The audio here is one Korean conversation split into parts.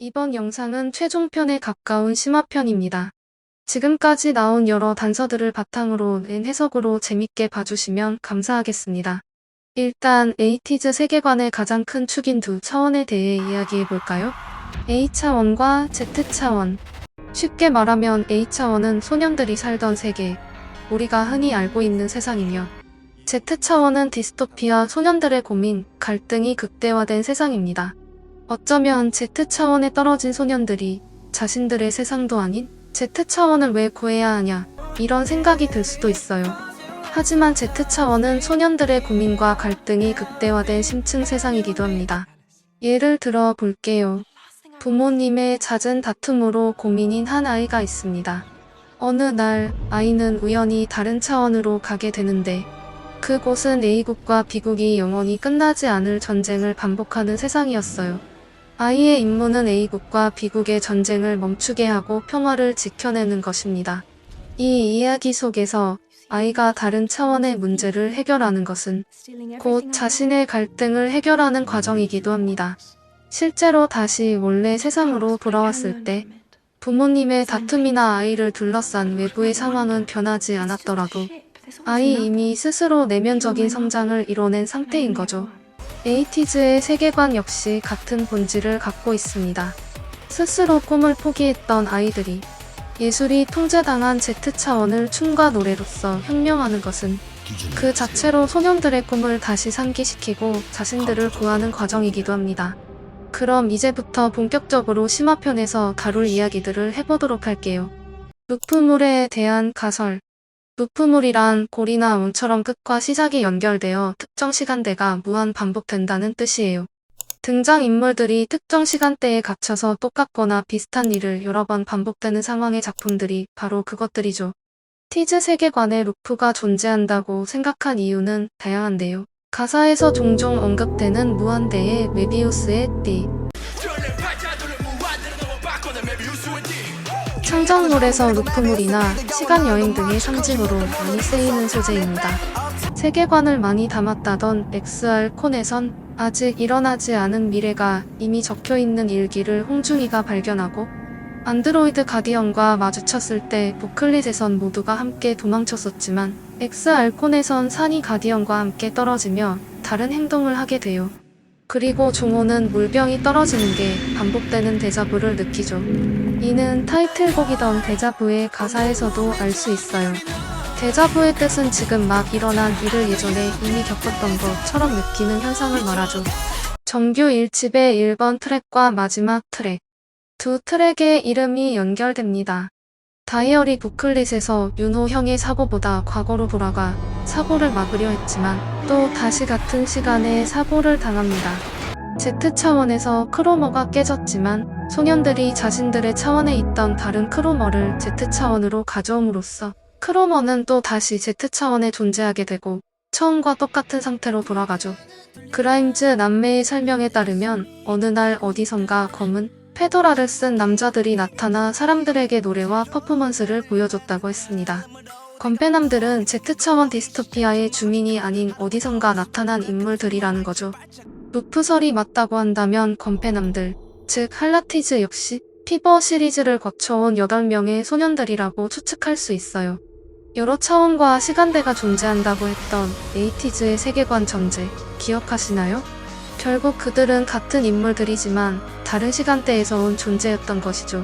이번 영상은 최종편에 가까운 심화편입니다. 지금까지 나온 여러 단서들을 바탕으로 낸 해석으로 재밌게 봐주시면 감사하겠습니다. 일단 에이티즈 세계관의 가장 큰 축인 두 차원에 대해 이야기해볼까요? A차원과 Z차원. 쉽게 말하면 A차원은 소년들이 살던 세계, 우리가 흔히 알고 있는 세상이며 Z차원은 디스토피아 소년들의 고민, 갈등이 극대화된 세상입니다. 어쩌면 Z차원에 떨어진 소년들이 자신들의 세상도 아닌 Z차원을 왜 구해야 하냐 이런 생각이 들 수도 있어요. 하지만 Z차원은 소년들의 고민과 갈등이 극대화된 심층 세상이기도 합니다. 예를 들어 볼게요. 부모님의 잦은 다툼으로 고민인 한 아이가 있습니다. 어느 날 아이는 우연히 다른 차원으로 가게 되는데 그곳은 A국과 B국이 영원히 끝나지 않을 전쟁을 반복하는 세상이었어요. 아이의 임무는 A국과 B국의 전쟁을 멈추게 하고 평화를 지켜내는 것입니다. 이 이야기 속에서 아이가 다른 차원의 문제를 해결하는 것은 곧 자신의 갈등을 해결하는 과정이기도 합니다. 실제로 다시 원래 세상으로 돌아왔을 때 부모님의 다툼이나 아이를 둘러싼 외부의 상황은 변하지 않았더라도 아이 이미 스스로 내면적인 성장을 이뤄낸 상태인 거죠. 에이티즈의 세계관 역시 같은 본질을 갖고 있습니다. 스스로 꿈을 포기했던 아이들이 예술이 통제당한 Z차원을 춤과 노래로서 혁명하는 것은 그 자체로 소년들의 꿈을 다시 상기시키고 자신들을 구하는 과정이기도 합니다. 그럼 이제부터 본격적으로 심화편에서 다룰 이야기들을 해보도록 할게요. 루프물에 대한 가설 루프물이란 골이나 운처럼 끝과 시작이 연결되어 특정 시간대가 무한 반복된다는 뜻이에요. 등장인물들이 특정 시간대에 갇혀서 똑같거나 비슷한 일을 여러 번 반복되는 상황의 작품들이 바로 그것들이죠. 티즈 세계관에 루프가 존재한다고 생각한 이유는 다양한데요. 가사에서 종종 언급되는 무한대의 메비우스의 띠, 창작물에서 루프물이나 시간여행 등의 상징으로 많이 쓰이는 소재입니다. 세계관을 많이 담았다던 XR 콘에선 아직 일어나지 않은 미래가 이미 적혀 있는 일기를 홍중이가 발견하고 안드로이드 가디언과 마주쳤을 때 보클릿에선 모두가 함께 도망쳤었지만 XR 콘에선 산이 가디언과 함께 떨어지며 다른 행동을 하게 돼요. 그리고 종호는 물병이 떨어지는 게 반복되는 데자부를 느끼죠. 이는 타이틀곡이던 데자부의 가사에서도 알 수 있어요. 데자부의 뜻은 지금 막 일어난 일을 예전에 이미 겪었던 것처럼 느끼는 현상을 말하죠. 정규 1집의 1번 트랙과 마지막 트랙. 두 트랙의 이름이 연결됩니다. 다이어리 부클릿에서 윤호 형의 사고보다 과거로 돌아가 사고를 막으려 했지만 또 다시 같은 시간에 사고를 당합니다. Z차원에서 크로머가 깨졌지만 소년들이 자신들의 차원에 있던 다른 크로머를 Z차원으로 가져옴으로써 크로머는 또 다시 Z차원에 존재하게 되고 처음과 똑같은 상태로 돌아가죠. 그라임즈 남매의 설명에 따르면 어느 날 어디선가 검은 페도라를 쓴 남자들이 나타나 사람들에게 노래와 퍼포먼스를 보여줬다고 했습니다. 건패남들은 Z차원 디스토피아의 주민이 아닌 어디선가 나타난 인물들이라는 거죠. 루프설이 맞다고 한다면 건패남들, 즉 할라티즈 역시 피버 시리즈를 거쳐온 8명의 소년들이라고 추측할 수 있어요. 여러 차원과 시간대가 존재한다고 했던 에이티즈의 세계관 전제, 기억하시나요? 결국 그들은 같은 인물들이지만 다른 시간대에서 온 존재였던 것이죠.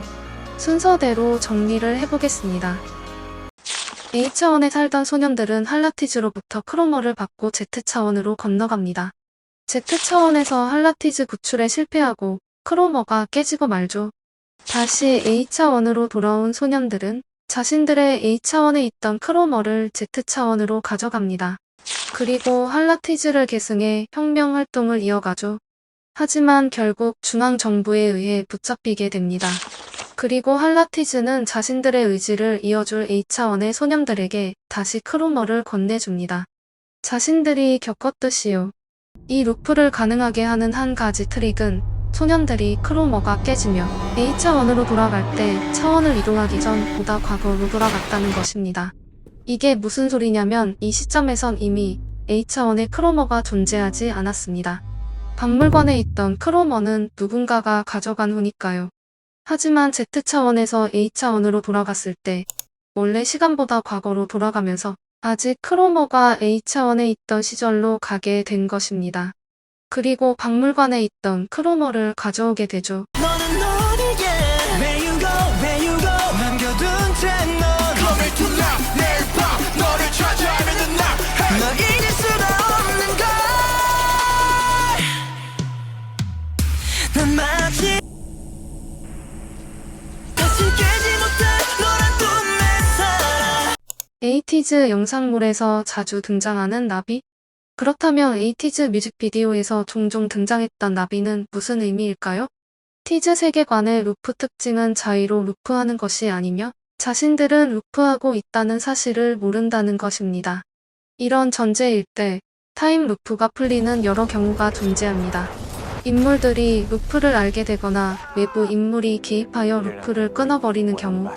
순서대로 정리를 해보겠습니다. A차원에 살던 소년들은 할라티즈로부터 크로머를 받고 Z차원으로 건너갑니다. Z차원에서 할라티즈 구출에 실패하고 크로머가 깨지고 말죠. 다시 A차원으로 돌아온 소년들은 자신들의 A차원에 있던 크로머를 Z차원으로 가져갑니다. 그리고 할라티즈를 계승해 혁명 활동을 이어가죠. 하지만 결국 중앙정부에 의해 붙잡히게 됩니다. 그리고 할라티즈는 자신들의 의지를 이어줄 A차원의 소년들에게 다시 크로머를 건네줍니다. 자신들이 겪었듯이요. 이 루프를 가능하게 하는 한 가지 트릭은 소년들이 크로머가 깨지며 A차원으로 돌아갈 때 차원을 이동하기 전 보다 과거로 돌아갔다는 것입니다. 이게 무슨 소리냐면 이 시점에선 이미 A차원의 크로머가 존재하지 않았습니다. 박물관에 있던 크로머는 누군가가 가져간 후니까요. 하지만 Z차원에서 A차원으로 돌아갔을 때 원래 시간보다 과거로 돌아가면서 아직 크로머가 A차원에 있던 시절로 가게 된 것입니다. 그리고 박물관에 있던 크로머를 가져오게 되죠. 에이티즈 영상물에서 자주 등장하는 나비? 그렇다면 에이티즈 뮤직비디오에서 종종 등장했던 나비는 무슨 의미일까요? 티즈 세계관의 루프 특징은 자의로 루프하는 것이 아니며 자신들은 루프하고 있다는 사실을 모른다는 것입니다. 이런 전제일 때 타임 루프가 풀리는 여러 경우가 존재합니다. 인물들이 루프를 알게 되거나 외부 인물이 개입하여 루프를 끊어버리는 경우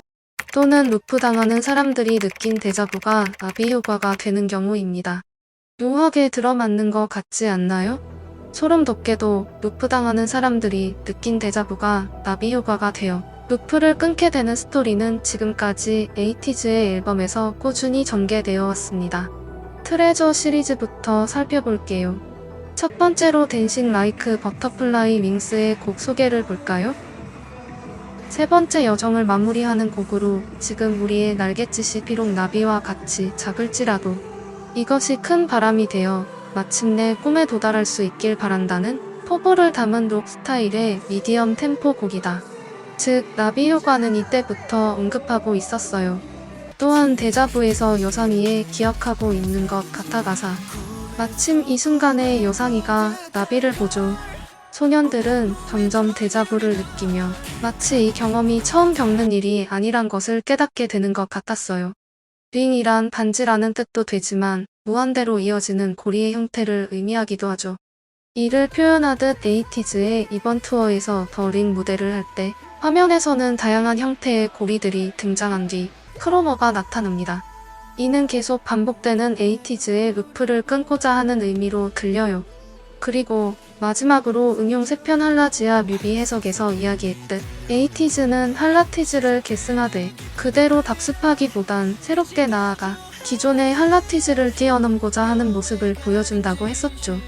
또는 루프 당하는 사람들이 느낀 데자부가 나비 효과가 되는 경우입니다. 묘하게 들어맞는 것 같지 않나요? 소름 돋게도 루프 당하는 사람들이 느낀 데자부가 나비 효과가 되어 루프를 끊게 되는 스토리는 지금까지 에이티즈의 앨범에서 꾸준히 전개되어 왔습니다. 트레저 시리즈부터 살펴볼게요. 첫 번째로 댄싱 라이크 버터플라이 윙스의 곡 소개를 볼까요? 세 번째 여정을 마무리하는 곡으로 지금 우리의 날갯짓이 비록 나비와 같이 작을지라도 이것이 큰 바람이 되어 마침내 꿈에 도달할 수 있길 바란다는 포부를 담은 록 스타일의 미디엄 템포 곡이다. 즉, 나비 효과는 이때부터 언급하고 있었어요. 또한 데자부에서 여상이에 기억하고 있는 것 같아 가사. 마침 이 순간에 여상이가 나비를 보죠. 소년들은 점점 데자부를 느끼며 마치 이 경험이 처음 겪는 일이 아니란 것을 깨닫게 되는 것 같았어요. 링이란 반지라는 뜻도 되지만 무한대로 이어지는 고리의 형태를 의미하기도 하죠. 이를 표현하듯 에이티즈의 이번 투어에서 더 링 무대를 할 때 화면에서는 다양한 형태의 고리들이 등장한 뒤 크로머가 나타납니다. 이는 계속 반복되는 에이티즈의 루프를 끊고자 하는 의미로 들려요. 그리고 마지막으로 응용 세편 할라지아 뮤비 해석에서 이야기했듯 에이티즈는 할라티즈를 계승하되 그대로 답습하기보단 새롭게 나아가 기존의 할라티즈를 뛰어넘고자 하는 모습을 보여준다고 했었죠.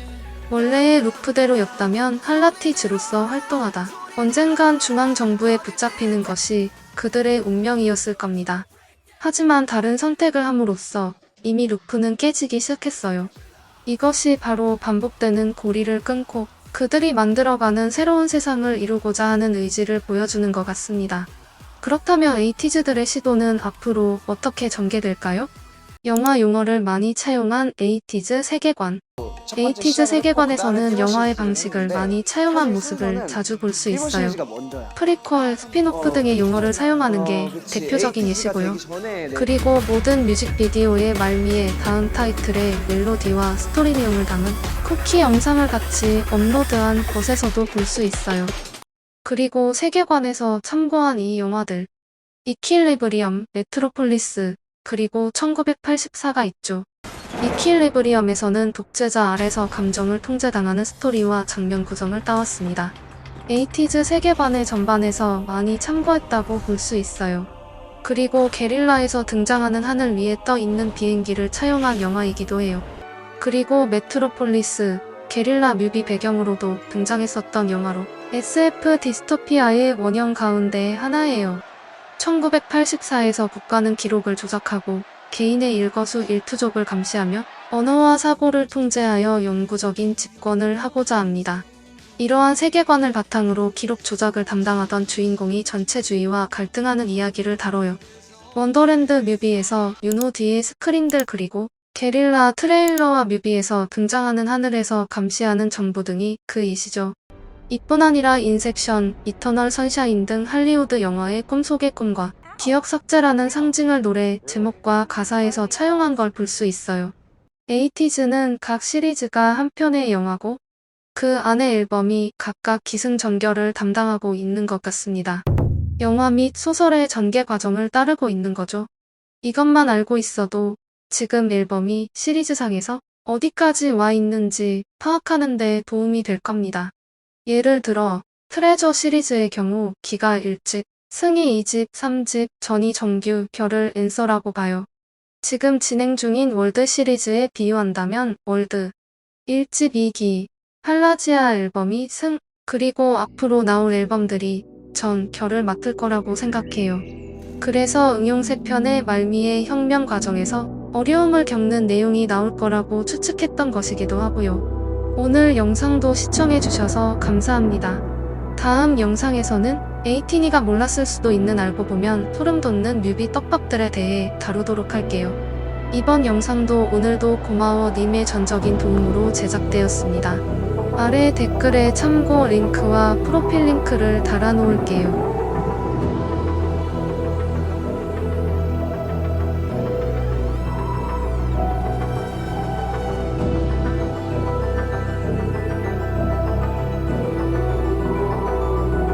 원래의 루프대로였다면 할라티즈로서 활동하다 언젠간 중앙정부에 붙잡히는 것이 그들의 운명이었을 겁니다. 하지만 다른 선택을 함으로써 이미 루프는 깨지기 시작했어요. 이것이 바로 반복되는 고리를 끊고 그들이 만들어가는 새로운 세상을 이루고자 하는 의지를 보여주는 것 같습니다. 그렇다면 에이티즈들의 시도는 앞으로 어떻게 전개될까요? 영화 용어를 많이 차용한 에이티즈 세계관. 에이티즈 세계관에서는 영화의 방식을 많이 차용한 모습을 자주 볼 수 있어요. 프리퀄, 스피노프 등의 용어를 사용하는 게 대표적인 예시고요. 그리고 모든 뮤직비디오의 말미에 다음 타이틀의 멜로디와 스토리 내용을 담은 쿠키 영상을 같이 업로드한 곳에서도 볼 수 있어요. 그리고 세계관에서 참고한 이 영화들 이킬리브리엄, 메트로폴리스, 그리고 1984가 있죠. 이킬리브리엄에서는 독재자 아래서 감정을 통제당하는 스토리와 장면 구성을 따왔습니다. 에이티즈 세계관의 전반에서 많이 참고했다고 볼 수 있어요. 그리고 게릴라에서 등장하는 하늘 위에 떠 있는 비행기를 차용한 영화이기도 해요. 그리고 메트로폴리스, 게릴라 뮤비 배경으로도 등장했었던 영화로 SF 디스토피아의 원형 가운데 하나예요. 1984에서 국가는 기록을 조작하고 개인의 일거수 일투족을 감시하며 언어와 사고를 통제하여 영구적인 집권을 하고자 합니다. 이러한 세계관을 바탕으로 기록 조작을 담당하던 주인공이 전체주의와 갈등하는 이야기를 다뤄요. 원더랜드 뮤비에서 윤호 뒤의 스크린들 그리고 게릴라 트레일러와 뮤비에서 등장하는 하늘에서 감시하는 정부 등이 그 이시죠. 이뿐 아니라 인섹션, 이터널 선샤인 등 할리우드 영화의 꿈속의 꿈과 기억 삭제라는 상징을 노래 제목과 가사에서 차용한 걸 볼 수 있어요. 에이티즈는 각 시리즈가 한 편의 영화고 그 안의 앨범이 각각 기승전결을 담당하고 있는 것 같습니다. 영화 및 소설의 전개 과정을 따르고 있는 거죠. 이것만 알고 있어도 지금 앨범이 시리즈상에서 어디까지 와 있는지 파악하는 데 도움이 될 겁니다. 예를 들어 트레저 시리즈의 경우 기가 1집, 승희 2집, 3집, 전이 정규, 결을 앤서라고 봐요. 지금 진행 중인 월드 시리즈에 비유한다면 월드 1집 2기, 팔라지아 앨범이 승, 그리고 앞으로 나올 앨범들이 전 결을 맡을 거라고 생각해요. 그래서 응용 세 편의 말미의 혁명 과정에서 어려움을 겪는 내용이 나올 거라고 추측했던 것이기도 하고요. 오늘 영상도 시청해주셔서 감사합니다. 다음 영상에서는 에이티니가 몰랐을 수도 있는 알고 보면 소름 돋는 뮤비 떡밥들에 대해 다루도록 할게요. 이번 영상도 오늘도 고마워 님의 전적인 도움으로 제작되었습니다. 아래 댓글에 참고 링크와 프로필 링크를 달아놓을게요.